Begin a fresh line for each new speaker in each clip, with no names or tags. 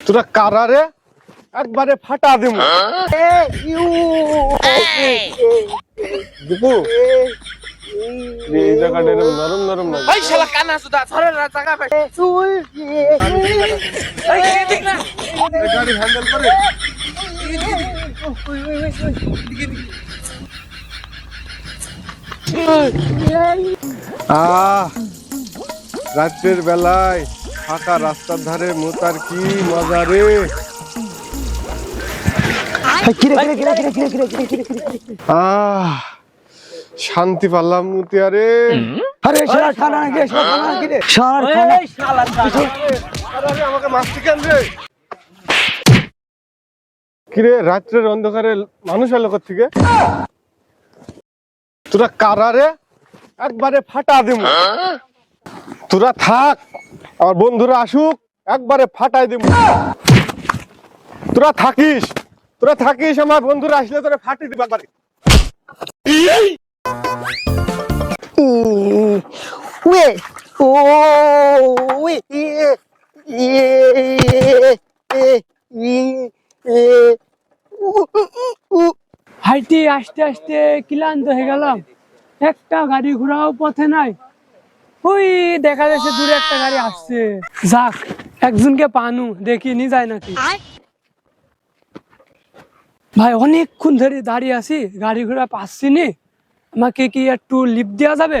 তোরা কারা রে একবারে ফাটা দিম দীপু এই জায়গাটা নরম নরম না
এই শালা কানা সুদা ধরে না টাকা পাই এই এদিক না
এই গাড়ি হ্যান্ডেল করে আহ রাত্রের বেলায় ফাঁকা রাস্তার ধারে মোতার কি মজা রে? আহ শান্তি পারলাম মুতিয়া রে।
আরে শালা খানা নাকি শালা নাকি রে? শালা খানা
আমাকে মারতে কেন রে? কিরে রাত্রের অন্ধকারে মানুষ এলো থেকে তোরা কারা রে? একবারে ফাটা দিম। তোরা থাক আমার বন্ধুরা আসুক একবারে ফাটাই দিম। তোরা থাকিস তোরা থাকিস আমার বন্ধুরা আসলে তোরা ফাটি দিব একবারে।
উয়ে ও
হাইটে আস্তে আস্তে ক্লান্ত হয়ে গেলাম। একটা গাড়ি ঘোরাও পথে নাই। ওই দেখা যাচ্ছে দূরে একটা গাড়ি আসছে। যাক একজনকে পানু দেখি নি যায় নাকি। ভাই অনেকক্ষণ ধরে দাঁড়িয়ে আছি গাড়ি ঘোড়া পাচ্ছি নি। আমাকে কি একটু লিপ দেওয়া যাবে?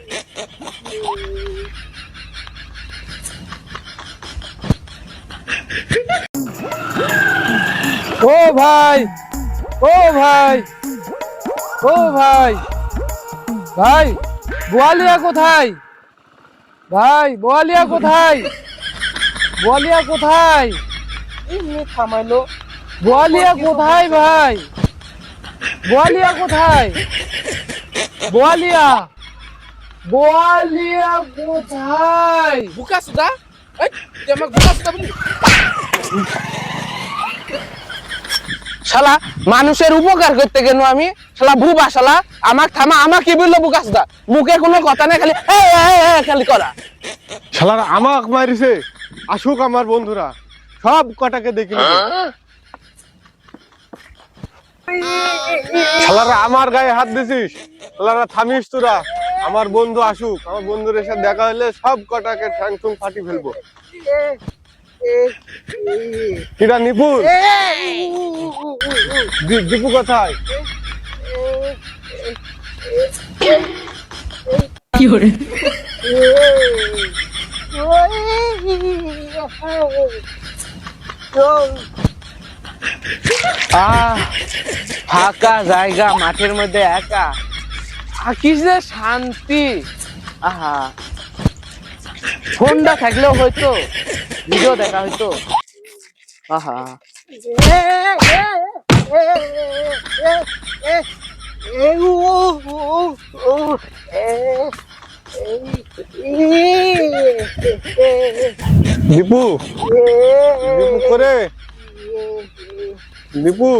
ভাই। ও ভাই। ও ভাই। ভাই, বোয়ালিয়া কোথায়? ভাই, বোয়ালিয়া কোথায়? বোয়ালিয়া কোথায়?
থামাইলো
বোয়ালিয়া কোথায় ভাই? বোয়ালিয়া কোথায়? বোয়ালিয়া। বোয়ালিয়া কোথায়?
বুকা সুদা? এই আমাকে বুকা সুদা শালা, মানুষের উপকার করতে গেল আমি। শালা ভুবা শালা, আমাক থামা, আমাক বলল বুকা সুদা মুখে কোনো কথা নাই, খালি খালি করা
শালারা আমাক মারিছে। আসুক আমার বন্ধুরা। সব কটাকে দেখি। শালারা আমার গায়ে হাত দিছিস? শালারা থামিস তোরা। আমার বন্ধু আসুক। আমার বন্ধুর এসে দেখা হলে সব কটাকে ঠ্যাং ঠুং ফাটি ফেলব। কিরা
ফাঁকা জায়গা মাঠের মধ্যে একা থাকিস যে শান্তি আহা ফোনটা থাকলেও হয়তো ভিডিও দেখা হয়তো। আহা।
দীপু দীপু করে। দীপু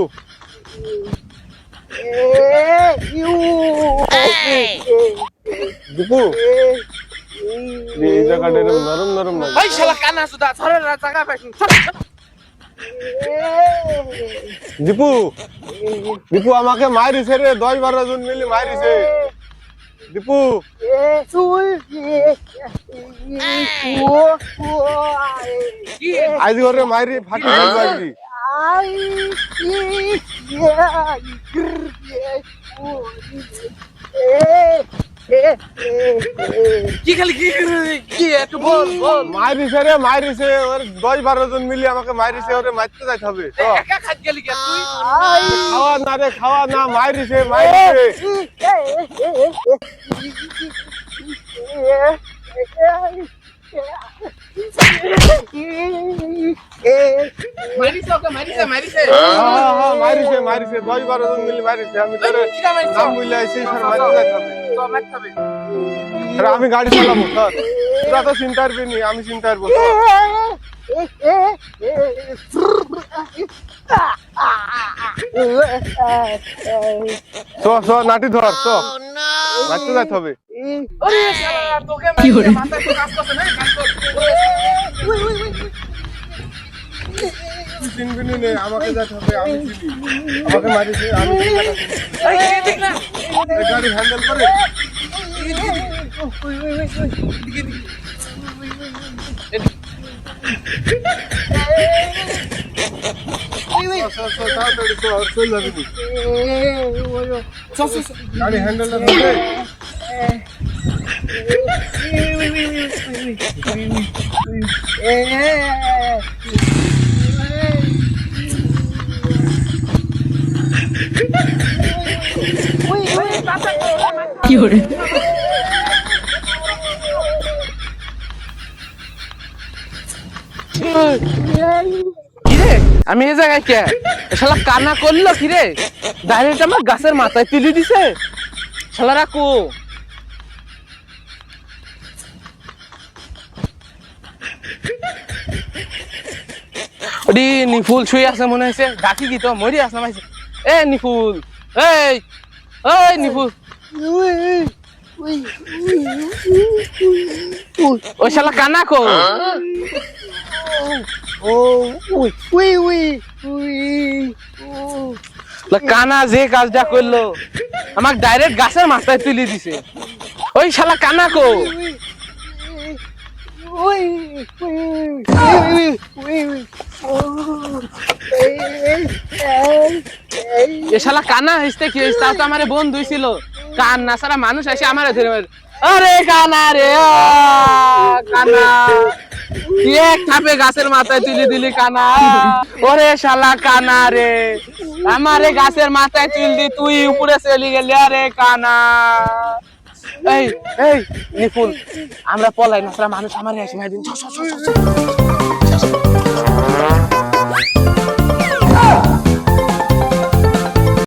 দীপু এই জায়গাটা এরকম নরম নরম না
ওই শালা কানা সুদা টাকা পাই
দীপু দীপু আমাকে মারিছে রে দশ বারো জন মিলে মারিছে দীপু আজ ঘরে মারি ফাটি ফেলব আজকে
কি খালি কি কি একটু বল বল।
মারিছে রে মারিছে ওর দশ বারো জন মিলে আমাকে মারিছে ওরে মারতে যাইতে হবে।
একা খাত গেলি কে তুই?
খাওয়া না রে খাওয়া না মারিছে মারিছে
মারিছে মারিছে মারিছে
হ্যাঁ হ্যাঁ দশ বারো জন মিলে মারিছে আমি তোরে? নাম বলে আইছি স্যার মারিতে যাইতে হবে। আমি গাড়ি চালাবো স্যার তোরা তো চিন্তা করবি নি আমি চিন্তা। চ চ নাটি ধর চ মারতে যাইতে হবে।
ওরে শালা তোকে মারিছে মাথায় তো কাজ করছে না কাজ কর
তুই চিনবি নে, আমাকে যাইতে হবে আমি চিনি। আমাকে মারিছে আমি
দেখ না
এই গাড়ি হ্যান্ডেল করে চ, চ, চ, তাড়াতাড়ি চ, আর চলে যাবি নি।
চল চল চল।
গাড়ি ধরে
কিরে? আমি এই জায়গায় কে? শালা কান্না করল কিরে? ডাইরেক্ট আমার গাছের মাথায় তুলে দিছে। শালা রাখো। নিফুল শুয়ে আছে মনে হয়েছে ডাকি কি তো? মরি আসলাম এ, নিফুল। এই এই, নিফুল। ওই শালা কান্না কো লা কানা যে কাজটা করল, আমাকে ডাইরেক্ট গাছের মাথায় তুলে দিছে। ওই শালা কানা কো এ শালা কানা হইছে কি হইছে? তাও তো আমার বন্ধু ছিল কান্না সারা মানুষ এসে আমার ধরে আরে কানা রে কানা এক থাপে গাছের মাথায় তুলে দিলি কানা ওরে শালা কানা রে, আমারে গাছের মাথায় তুল দি, তুই উপরে চলে গেলি, আরে কানা এই এই নিপুল আমরা পলাই না, সারা মানুষ আমার এসে মারি দিন।